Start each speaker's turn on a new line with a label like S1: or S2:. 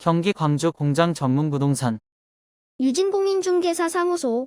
S1: 경기 광주 공장 전문 부동산.
S2: 유진공인중개사 사무소.